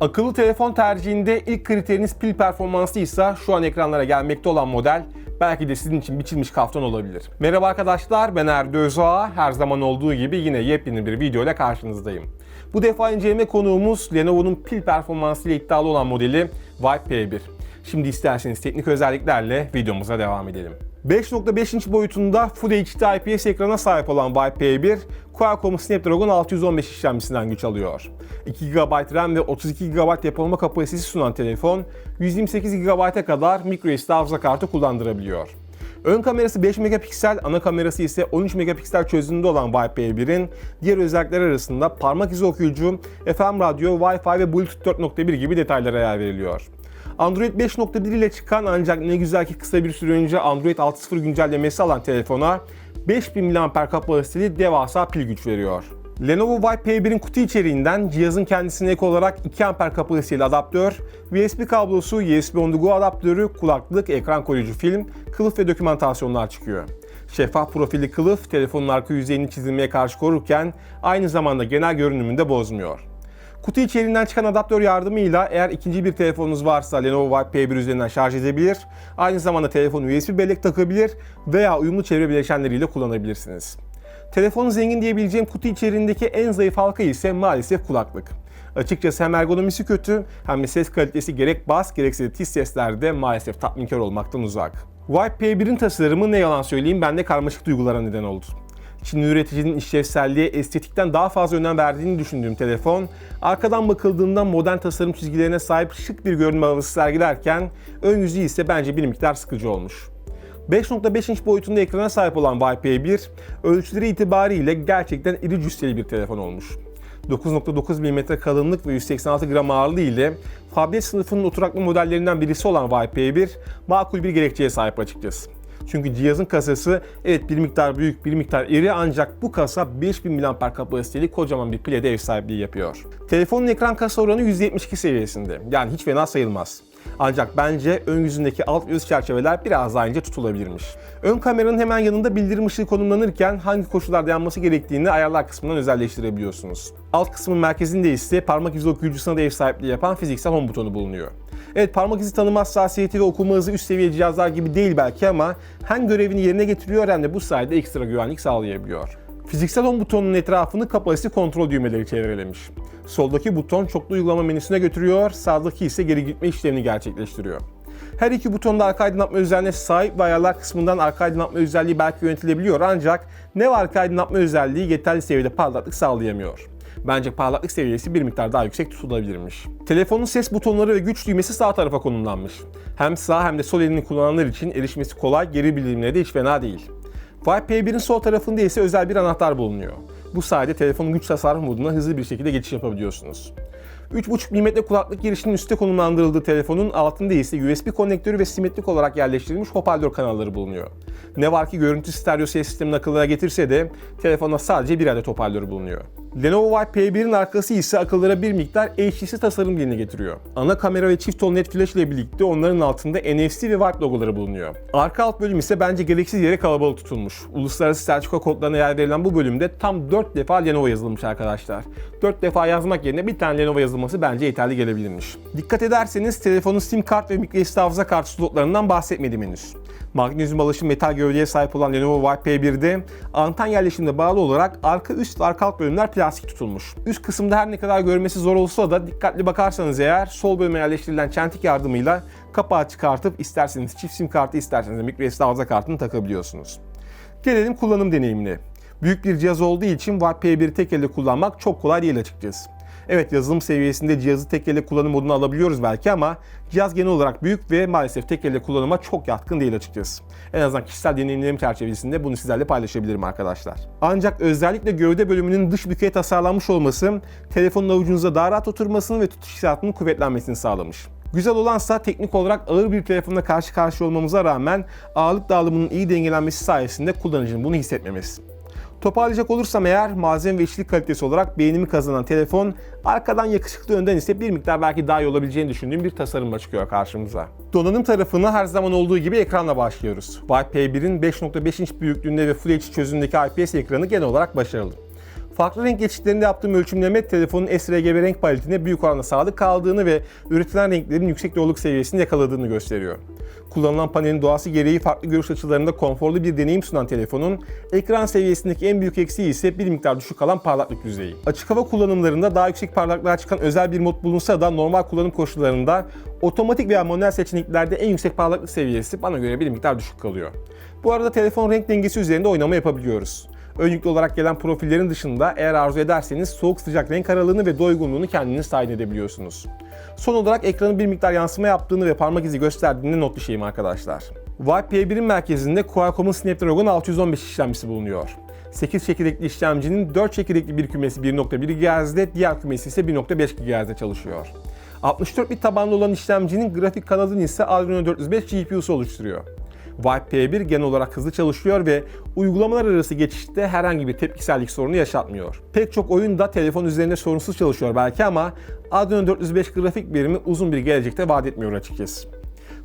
Akıllı telefon tercihinde ilk kriteriniz pil performansı ise şu an ekranlara gelmekte olan model belki de sizin için biçilmiş kaftan olabilir. Merhaba arkadaşlar ben Erdi Özoğa. Her zaman olduğu gibi yine yepyeni bir video ile karşınızdayım. Bu defa inceleme konuğumuz Lenovo'nun pil performansı ile iddialı olan modeli Vibe P1. Şimdi isterseniz teknik özelliklerle videomuza devam edelim. 5.5 inç boyutunda Full HD IPS ekrana sahip olan Vibe P1, Qualcomm Snapdragon 615 işlemcisinden güç alıyor. 2 GB RAM ve 32 GB depolama kapasitesi sunan telefon, 128 GB'a kadar microSD hafıza kartı kullandırabiliyor. Ön kamerası 5 megapiksel, ana kamerası ise 13 megapiksel çözünürlüğünde olan Vibe P1'in diğer özellikler arasında parmak izi okuyucu, FM radyo, Wi-Fi ve Bluetooth 4.1 gibi detaylara yer veriliyor. Android 5.1 ile çıkan ancak ne güzel ki kısa bir süre önce Android 6.0 güncellemesi alan telefona 5000 mAh kapasiteli devasa pil güç veriyor. Lenovo Vibe P1'in kutu içeriğinden cihazın kendisine ek olarak 2 amper kapasiteli adaptör, USB kablosu, USB on the go adaptörü, kulaklık, ekran koruyucu film, kılıf ve dokümantasyonlar çıkıyor. Şeffaf profilli kılıf telefonun arka yüzeyini çizilmeye karşı korurken aynı zamanda genel görünümünü de bozmuyor. Kutu içeriğinden çıkan adaptör yardımıyla eğer ikinci bir telefonunuz varsa Lenovo Vibe P1 üzerinden şarj edebilir. Aynı zamanda telefonu USB bellek takabilir veya uyumlu çevre bileşenleriyle kullanabilirsiniz. Telefonun zengin diyebileceğim kutu içeriğindeki en zayıf halka ise maalesef kulaklık. Açıkçası hem ergonomisi kötü hem de ses kalitesi gerek bas gerekse de tiz seslerde maalesef tatminkar olmaktan uzak. Vibe P1'in tasarımı ne yalan söyleyeyim bende karmaşık duygulara neden oldu. Çinli üreticinin işlevselliğe, estetikten daha fazla önem verdiğini düşündüğüm telefon, arkadan bakıldığında modern tasarım çizgilerine sahip şık bir görünüm havası sergilerken, ön yüzü ise bence bir miktar sıkıcı olmuş. 5.5 inç boyutunda ekrana sahip olan Vibe P1, ölçüleri itibariyle gerçekten iri cüsseli bir telefon olmuş. 9.9 mm kalınlık ve 186 gram ağırlığı ile Fablet sınıfının oturaklı modellerinden birisi olan Vibe P1 makul bir gerekçeye sahip açıkçası. Çünkü cihazın kasası evet bir miktar büyük, bir miktar iri ancak bu kasa 5000 mAh kapasiteli kocaman bir pilede ev sahipliği yapıyor. Telefonun ekran kasa oranı 172 seviyesinde. Yani hiç fena sayılmaz. Ancak bence ön yüzündeki alt ve üst çerçeveler biraz daha ince tutulabilirmiş. Ön kameranın hemen yanında bildirim ışığı konumlanırken hangi koşullarda yanması gerektiğini ayarlar kısmından özelleştirebiliyorsunuz. Alt kısmın merkezinde ise parmak izi okuyucusuna da ev sahipliği yapan fiziksel home butonu bulunuyor. Evet parmak izi tanıma hassasiyeti ve okuma hızı üst seviye cihazlar gibi değil belki ama hem görevini yerine getiriyor hem de bu sayede ekstra güvenlik sağlayabiliyor. Fiziksel home butonunun etrafını kapasite kontrol düğmeleri çevrelemiş. Soldaki buton çoklu uygulama menüsüne götürüyor, sağdaki ise geri gitme işlemini gerçekleştiriyor. Her iki butonda arka aydınlatma özelliğine sahip ve ayarlar kısmından arka aydınlatma özelliği belki yönetilebiliyor ancak ne var arka aydınlatma özelliği yeterli seviyede parlaklık sağlayamıyor. Bence parlaklık seviyesi bir miktar daha yüksek tutulabilirmiş. Telefonun ses butonları ve güç düğmesi sağ tarafa konumlanmış. Hem sağ hem de sol elini kullananlar için erişmesi kolay, geri bildirimleri de hiç fena değil. Vibe P1'in sol tarafında ise özel bir anahtar bulunuyor. Bu sayede telefonun güç tasarruf moduna hızlı bir şekilde geçiş yapabiliyorsunuz. 3.5 mm kulaklık girişinin üstte konumlandırıldığı telefonun altında ise USB konnektörü ve simetrik olarak yerleştirilmiş hoparlör kanalları bulunuyor. Ne var ki görüntü stereo ses sistemini akıllara getirse de telefonda sadece bir adet hoparlör bulunuyor. Lenovo Vibe P1'in arkası ise akıllara bir miktar HTC tasarım diline getiriyor. Ana kamera ve çift ton net flash ile birlikte onların altında NFC ve Vibe logoları bulunuyor. Arka alt bölüm ise bence gereksiz yere kalabalık tutulmuş. Uluslararası sertifika kodlarına yer verilen bu bölümde tam 4 defa Lenovo yazılmış arkadaşlar. 4 defa yazmak yerine bir tane Lenovo yazılması bence yeterli gelebilirmiş. Dikkat ederseniz telefonun SIM kart ve microSD hafıza kartı slotlarından bahsetmedim henüz. Magnezyum alaşım metal gövdeye sahip olan Lenovo Vibe P1'de anten yerleşimine bağlı olarak arka üst ve arka alt bölümler plastik tutulmuş. Üst kısımda her ne kadar görmesi zor olsa da dikkatli bakarsanız eğer sol bölüme yerleştirilen çentik yardımıyla kapağı çıkartıp isterseniz çift sim kartı isterseniz microSD hafıza kartını takabiliyorsunuz. Gelelim kullanım deneyimine. Büyük bir cihaz olduğu için Vibe P1'i tek elde kullanmak çok kolay değil açıkçası. Evet yazılım seviyesinde cihazı tek elle kullanım moduna alabiliyoruz belki ama cihaz genel olarak büyük ve maalesef tek elle kullanıma çok yatkın değil açıkçası. En azından kişisel deneyimlerim çerçevesinde bunu sizlerle paylaşabilirim arkadaşlar. Ancak özellikle gövde bölümünün dış bükeye tasarlanmış olması telefonun avucunuza daha rahat oturmasını ve tutuş hissiyatının kuvvetlenmesini sağlamış. Güzel olansa teknik olarak ağır bir telefonla karşı karşıya olmamıza rağmen ağırlık dağılımının iyi dengelenmesi sayesinde kullanıcının bunu hissetmemesi. Toparlayacak olursam eğer malzeme ve işçilik kalitesi olarak beğenimi kazanan telefon arkadan yakışıklı önden ise bir miktar belki daha iyi olabileceğini düşündüğüm bir tasarımla çıkıyor karşımıza. Donanım tarafına her zaman olduğu gibi ekranla başlıyoruz. Vibe P1'in 5.5 inç büyüklüğünde ve Full HD çözünürlüğündeki IPS ekranı genel olarak başarılı. Farklı renk geçitlerinde yaptığım ölçümleme telefonun sRGB renk paletine büyük oranda sadık kaldığını ve üretilen renklerin yüksek doğruluk seviyesini yakaladığını gösteriyor. Kullanılan panelin doğası gereği farklı görüş açılarında konforlu bir deneyim sunan telefonun ekran seviyesindeki en büyük eksiği ise bir miktar düşük kalan parlaklık düzeyi. Açık hava kullanımlarında daha yüksek parlaklığa çıkan özel bir mod bulunsa da normal kullanım koşullarında otomatik veya manuel seçeneklerde en yüksek parlaklık seviyesi bana göre bir miktar düşük kalıyor. Bu arada telefon renk dengesi üzerinde oynama yapabiliyoruz. Ön yüklü olarak gelen profillerin dışında eğer arzu ederseniz soğuk sıcak renk aralığını ve doygunluğunu kendiniz tayin edebiliyorsunuz. Son olarak ekranın bir miktar yansıma yaptığını ve parmak izi gösterdiğini not düşeyim arkadaşlar. Vibe P1'in merkezinde Qualcomm'un Snapdragon 615 işlemcisi bulunuyor. 8 çekirdekli işlemcinin 4 çekirdekli bir kümesi 1.1 GHz'de, diğer kümesi ise 1.5 GHz'de çalışıyor. 64 bit tabanlı olan işlemcinin grafik kanalını ise Adreno 405 GPU'su oluşturuyor. Vibe P1 genel olarak hızlı çalışıyor ve uygulamalar arası geçişte herhangi bir tepkisellik sorunu yaşatmıyor. Pek çok oyun da telefon üzerinde sorunsuz çalışıyor belki ama Adreno 405 grafik birimi uzun bir gelecekte vaat etmiyor açıkçası.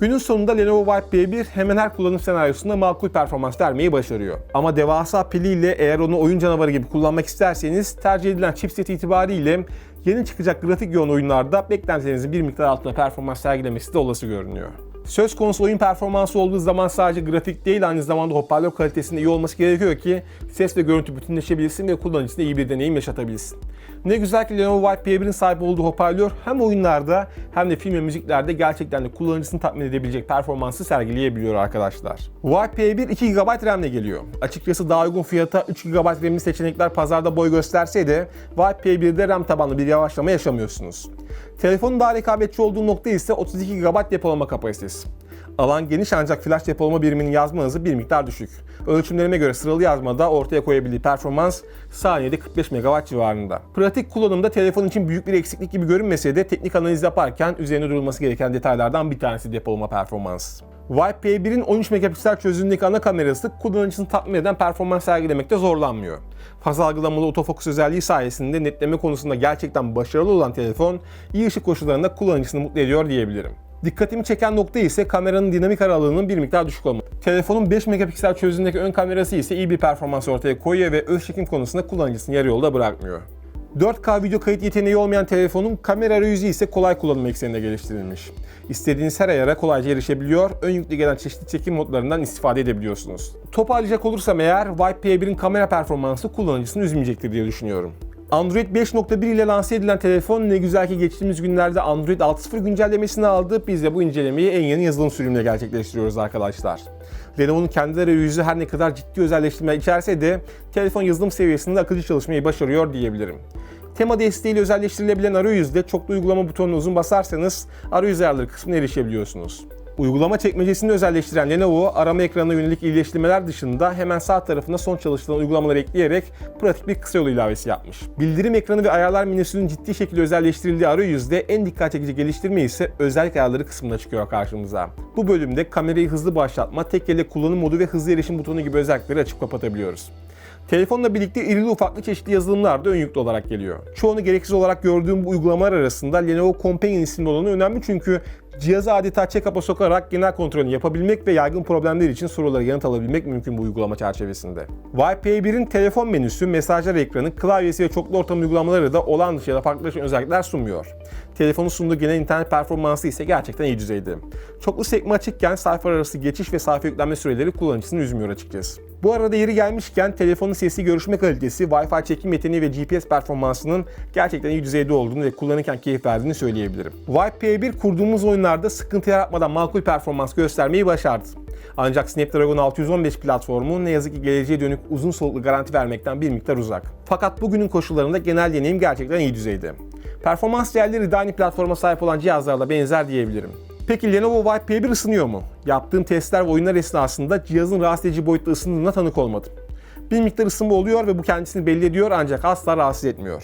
Günün sonunda Lenovo Vibe P1 hemen her kullanım senaryosunda makul performans vermeyi başarıyor. Ama devasa piliyle eğer onu oyun canavarı gibi kullanmak isterseniz tercih edilen chipset itibariyle yeni çıkacak grafik yoğun oyunlarda beklentilerinizin bir miktar altında performans sergilemesi de olası görünüyor. Söz konusu oyun performansı olduğu zaman sadece grafik değil aynı zamanda hoparlör kalitesinde iyi olması gerekiyor ki ses ve görüntü bütünleşebilsin ve kullanıcısına iyi bir deneyim yaşatabilsin. Ne güzel ki Lenovo Vibe P1'in sahip olduğu hoparlör hem oyunlarda hem de film ve müziklerde gerçekten de kullanıcısını tatmin edebilecek performansı sergileyebiliyor arkadaşlar. Vibe P1 2 GB RAM ile geliyor. Açıkçası daha uygun fiyata 3 GB RAM'li seçenekler pazarda boy gösterse de Vibe P1'de RAM tabanlı bir yavaşlama yaşamıyorsunuz. Telefonun daha rekabetçi olduğu nokta ise 32 GB depolama kapasitesi. Alan geniş ancak flash depolama biriminin yazma hızı bir miktar düşük. Ölçümlerime göre sıralı yazmada ortaya koyabildiği performans saniyede 45 MW civarında. Pratik kullanımda telefon için büyük bir eksiklik gibi görünmese de teknik analiz yaparken üzerine durulması gereken detaylardan bir tanesi depolama performansı. Vibe P1'in 13 megapiksel çözünürlüğündeki ana kamerası kullanıcısını tatmin eden performans sergilemekte zorlanmıyor. Faz algılamalı otofokus özelliği sayesinde netleme konusunda gerçekten başarılı olan telefon, iyi ışık koşullarında kullanıcısını mutlu ediyor diyebilirim. Dikkatimi çeken nokta ise kameranın dinamik aralığının bir miktar düşük olması. Telefonun 5 megapiksel çözünürlüğündeki ön kamerası ise iyi bir performans ortaya koyuyor ve öz çekim konusunda kullanıcısını yarı yolda bırakmıyor. 4K video kayıt yeteneği olmayan telefonun kamera arayüzü ise kolay kullanım ekseninde geliştirilmiş. İstediğiniz her ayara kolayca erişebiliyor, ön yüklü gelen çeşitli çekim modlarından istifade edebiliyorsunuz. Toparlayacak olursam eğer, Vibe P1'in kamera performansı kullanıcısını üzmeyecektir diye düşünüyorum. Android 5.1 ile lanse edilen telefon ne güzel ki geçtiğimiz günlerde Android 6.0 güncellemesini aldı. Biz de bu incelemeyi en yeni yazılım sürümüyle gerçekleştiriyoruz arkadaşlar. Lenovo'nun kendi arayüzü her ne kadar ciddi özelleştirme içerse de telefon yazılım seviyesinde akıcı çalışmayı başarıyor diyebilirim. Tema desteğiyle özelleştirilebilen arayüzde çoklu uygulama butonunu uzun basarsanız arayüz ayarları kısmına erişebiliyorsunuz. Uygulama çekmecesini özelleştiren Lenovo, arama ekranına yönelik iyileştirmeler dışında hemen sağ tarafına son çalıştırılan uygulamaları ekleyerek pratik bir kısa yol ilavesi yapmış. Bildirim ekranı ve ayarlar menüsünün ciddi şekilde özelleştirildiği arayüzde en dikkat çekici geliştirme ise özellik ayarları kısmında çıkıyor karşımıza. Bu bölümde kamerayı hızlı başlatma, tek elle kullanım modu ve hızlı erişim butonu gibi özellikleri açıp kapatabiliyoruz. Telefonla birlikte irili ufaklı çeşitli yazılımlar da ön yüklü olarak geliyor. Çoğunu gereksiz olarak gördüğüm bu uygulamalar arasında Lenovo Companion isimli olanı önemli çünkü cihazı adeta check-up'a sokarak genel kontrolünü yapabilmek ve yaygın problemler için sorulara yanıt alabilmek mümkün bu uygulama çerçevesinde. Vibe P1'in telefon menüsü, mesajlar ekranı, klavyesi ve çoklu ortam uygulamaları da olan dışı ya da farklılaşan özellikler sunmuyor. Telefonun sunduğu genel internet performansı ise gerçekten iyi düzeyde. Çoklu sekme açıkken sayfa arası geçiş ve sayfa yüklenme süreleri kullanıcısını üzmüyor açıkçası. Bu arada yeri gelmişken telefonun sesli görüşme kalitesi, Wi-Fi çekim yeteneği ve GPS performansının gerçekten iyi düzeyde olduğunu ve kullanırken keyif verdiğini söyleyebilirim. Vibe P1 kurduğumuz oyunlarda sıkıntı yaratmadan makul performans göstermeyi başardı. Ancak Snapdragon 615 platformu ne yazık ki geleceğe dönük uzun soluklu garanti vermekten bir miktar uzak. Fakat bugünün koşullarında genel deneyim gerçekten iyi düzeyde. Performans değerleri de aynı platforma sahip olan cihazlarla benzer diyebilirim. Peki Lenovo Vibe P1 ısınıyor mu? Yaptığım testler ve oyunlar esnasında cihazın rahatsız edici boyutta ısındığına tanık olmadım. Bir miktar ısınma oluyor ve bu kendisini belli ediyor ancak asla rahatsız etmiyor.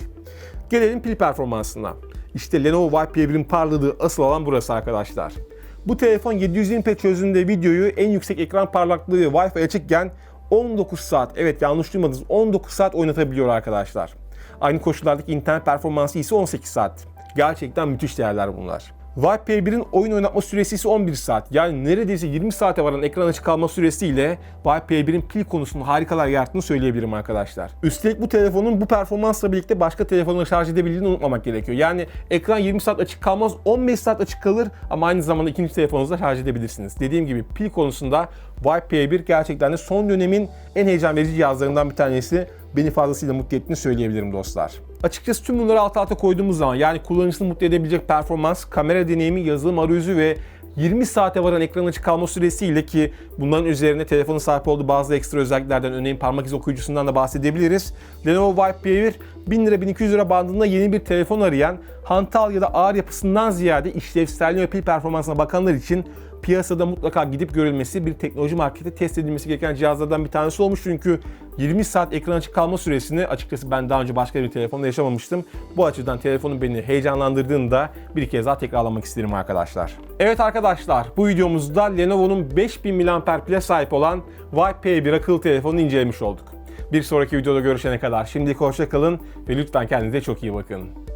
Gelelim pil performansına. İşte Lenovo Vibe P1'in parladığı asıl alan burası arkadaşlar. Bu telefon 720p çözünürlüğünde videoyu en yüksek ekran parlaklığı ve Wi-Fi açıkken 19 saat, evet yanlış duymadınız 19 saat oynatabiliyor arkadaşlar. Aynı koşullardaki internet performansı ise 18 saat. Gerçekten müthiş değerler bunlar. Vibe P1'in oyun oynatma süresi ise 11 saat. Yani neredeyse 20 saate varan ekran açık kalma süresiyle Vibe P1'in pil konusunda harikalar yarattığını söyleyebilirim arkadaşlar. Üstelik bu telefonun bu performansla birlikte başka telefonla şarj edebildiğini unutmamak gerekiyor. Yani ekran 20 saat açık kalmaz, 15 saat açık kalır ama aynı zamanda ikinci telefonunuzda şarj edebilirsiniz. Dediğim gibi pil konusunda Vibe P1 gerçekten de son dönemin en heyecan verici cihazlarından bir tanesi. Beni fazlasıyla mutlu ettiğini söyleyebilirim dostlar. Açıkçası tüm bunları alt alta koyduğumuz zaman yani kullanıcısını mutlu edebilecek performans, kamera deneyimi, yazılım arayüzü ve 20 saate varan ekran açık kalma süresiyle ki bunların üzerine telefonun sahip olduğu bazı ekstra özelliklerden örneğin parmak izi okuyucusundan da bahsedebiliriz. Lenovo Vibe P1 1000 lira 1200 lira bandında yeni bir telefon arayan hantal ya da ağır yapısından ziyade işlevselliği ve pil performansına bakanlar için piyasada mutlaka gidip görülmesi, bir teknoloji markete test edilmesi gereken cihazlardan bir tanesi olmuş. Çünkü 20 saat ekran açık kalma süresini açıkçası ben daha önce başka bir telefonda yaşamamıştım. Bu açıdan telefonun beni heyecanlandırdığını da bir kez daha tekrarlamak isterim arkadaşlar. Evet arkadaşlar bu videomuzda Lenovo'nun 5000 mAh pile sahip olan Vibe P1 akıllı telefonunu incelemiş olduk. Bir sonraki videoda görüşene kadar şimdilik hoşça kalın ve lütfen kendinize çok iyi bakın.